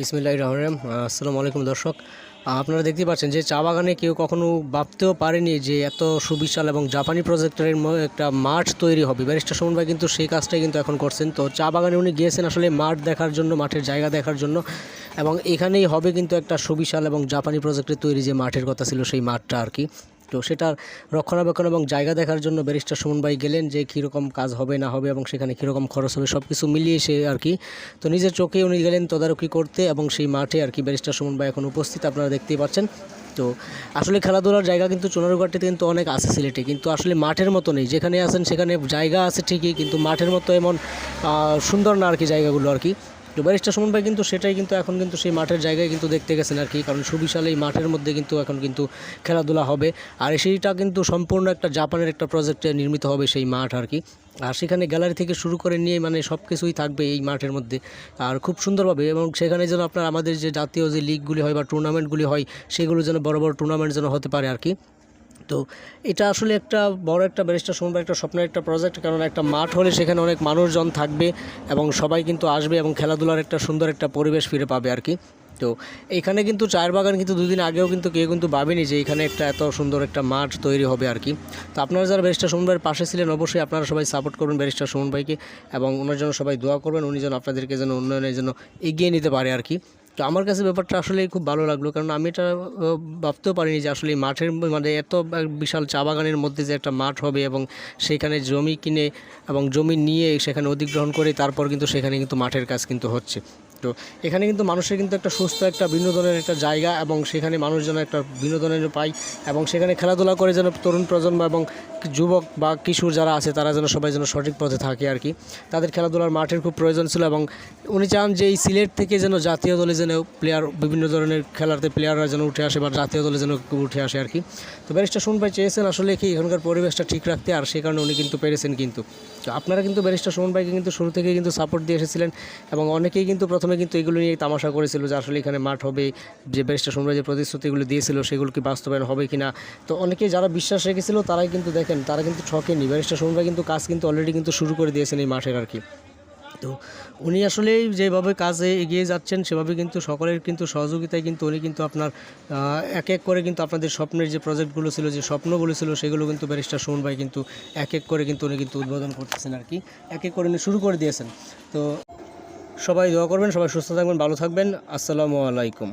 বিসমিল্লাহ রহমান আসসালামু আলাইকুম দর্শক। আপনারা দেখতে পাচ্ছেন যে চা বাগানে কেউ কখনো ভাবতেও পারেনি যে এত সুবিশাল এবং জাপানি প্রজেক্টের একটা মাঠ তৈরি হবে। ব্যারিস্টার সুমন ভাই কিন্তু সেই কাজটাই কিন্তু এখন করছেন। তো চা বাগানে উনি গিয়েছেন আসলে মাঠ দেখার জন্য, মাঠের জায়গা দেখার জন্য এবং এখানেই হবে কিন্তু একটা সুবিশাল এবং জাপানি প্রজেক্টের তৈরি যে মাঠের কথা ছিল সেই মাঠটা আর কি। তো সেটার রক্ষণাবেক্ষণ এবং জায়গা দেখার জন্য ব্যারিস্টার সুমন ভাই গেলেন যে কীরকম কাজ হবে, না হবে এবং সেখানে কীরকম খরচ হবে সব কিছু মিলিয়ে সে আর কি। তো নিজের চোখে উনি গেলেন তদারকি করতে এবং সেই মাঠে আর কি ব্যারিস্টার সুমন ভাই এখন উপস্থিত, আপনারা দেখতেই পাচ্ছেন। তো আসলে খেলাধুলার জায়গা কিন্তু চুনারুঘাটিতে কিন্তু অনেক আছে সিলেটে, কিন্তু আসলে মাঠের মতো নেই। যেখানে আছেন সেখানে জায়গা আছে ঠিকই, কিন্তু মাঠের মতো এমন সুন্দর না আর কি জায়গাগুলো আর কি। তো ব্যারিস্টার সুমন ভাই কিন্তু সেটাই কিন্তু এখন কিন্তু সেই মাঠের জায়গায় কিন্তু দেখতে গেছেন আর কি, কারণ সুবিশাল এই মাঠের মধ্যে কিন্তু এখন কিন্তু খেলাধুলা হবে। আর সেইটা কিন্তু সম্পূর্ণ একটা জাপানের একটা প্রজেক্টে নির্মিত হবে সেই মাঠ আর কি। আর সেখানে গ্যালারি থেকে শুরু করে নিয়ে মানে সব কিছুই থাকবে এই মাঠের মধ্যে। আর খুব সুন্দরভাবে এবং সেখানে যেন আপনার আমাদের যে জাতীয় যে লিগগুলি হয় বা টুর্নামেন্টগুলি হয়, সেগুলো যেন বড় বড় টুর্নামেন্ট যেন হতে পারে আর কি। তো এটা আসলে একটা বড় একটা ব্যারিস্টার শুনবার একটা স্বপ্নের একটা প্রজেক্ট কারণ একটা মাঠ হলে সেখানে অনেক মানুষজন থাকবে এবং সবাই কিন্তু আসবে এবং খেলাধুলার একটা সুন্দর একটা পরিবেশ ফিরে পাবে আর কি। তো এখানে কিন্তু চায়ের বাগান কিন্তু দুদিন আগেও কিন্তু কেউ কিন্তু ভাবেনি যে এখানে একটা এত সুন্দর একটা মাঠ তৈরি হবে আর কি। তো আপনারা যারা ব্যারিস্টার সুমন ভাইয়ের পাশে ছিলেন অবশ্যই আপনারা সবাই সাপোর্ট করবেন ব্যারিস্টার সুমন ভাইকে এবং ওনার জন্য সবাই দোয়া করবেন, উনি যেন আপনাদেরকে যেন উন্নয়নের জন্য এগিয়ে নিতে পারে আর কি। তো আমার কাছে ব্যাপারটা আসলে খুব ভালো লাগল। কারণ আমি এটা ভাবতেও পারিনি যে আসলে মাঠের মানে এত বিশাল চা বাগানের মধ্যে যে একটা মাঠ হবে এবং সেখানে জমি কিনে এবং জমি নিয়ে সেখানে অধিগ্রহণ করে তারপর কিন্তু সেখানে কিন্তু মাঠের কাজ কিন্তু হচ্ছে। তো এখানে কিন্তু মানুষের কিন্তু একটা সুস্থ একটা বিনোদনের একটা জায়গা এবং সেখানে মানুষ যেন একটা বিনোদনের পায় এবং সেখানে খেলাধুলা করে যেন তরুণ প্রজন্ম এবং যুবক বা কিশোর যারা আছে তারা যেন সবাই যেন সঠিক পথে থাকে আর কি। তাদের খেলাধুলার মাঠের খুব প্রয়োজন ছিল এবং উনি চান যে এই সিলেট থেকে যেন জাতীয় দলে যেন প্লেয়ার বিভিন্ন ধরনের খেলাতে প্লেয়াররা যেন উঠে আসে বা জাতীয় দলে যেন উঠে আসে আর কি। তো ব্যারিস্টার ভাই চেয়েছেন আসলে কি এখানকার পরিবেশটা ঠিক রাখতে আর সে কারণে উনি কিন্তু পেরেছেন কিন্তু। তো আপনারা কিন্তু ব্যারিস্টার ভাইকে কিন্তু শুরু থেকেই কিন্তু সাপোর্ট দিয়ে এসেছিলেন এবং অনেকেই কিন্তু প্রথমে কিন্তু এগুলো নিয়ে তামাশা করেছিল যে আসলে এখানে মাঠ হবে, যে ব্যারিস্টার যে প্রতিশ্রুতিগুলো দিয়েছিল সেগুলো কি বাস্তবায়ন হবে কিনা। তো অনেকেই যারা বিশ্বাস রেখেছিল তারাই কিন্তু দেখেন, তারা কিন্তু ঠকেনি ব্যারিস্টার ভাই কিন্তু কাজ কিন্তু অলরেডি কিন্তু শুরু করে দিয়েছেন এই মাঠের আর কি। তো উনি আসলে যেভাবে কাজে এগিয়ে যাচ্ছেন, সেভাবে কিন্তু সকলের কিন্তু সহযোগিতায় কিন্তু উনি কিন্তু আপনার এক এক করে কিন্তু আপনাদের স্বপ্নের যে প্রজেক্টগুলো ছিল, যে স্বপ্নগুলো ছিল সেগুলো কিন্তু ব্যারিস্টার সুমন ভাই কিন্তু এক এক করে কিন্তু উনি কিন্তু উদ্বোধন করতেছেন আর কি। এক এক করে উনি শুরু করে দিয়েছেন। তো সবাই দোয়া করবেন সবাই সুস্থ থাকবেন ভালো থাকবেন। আসসালামু আলাইকুম।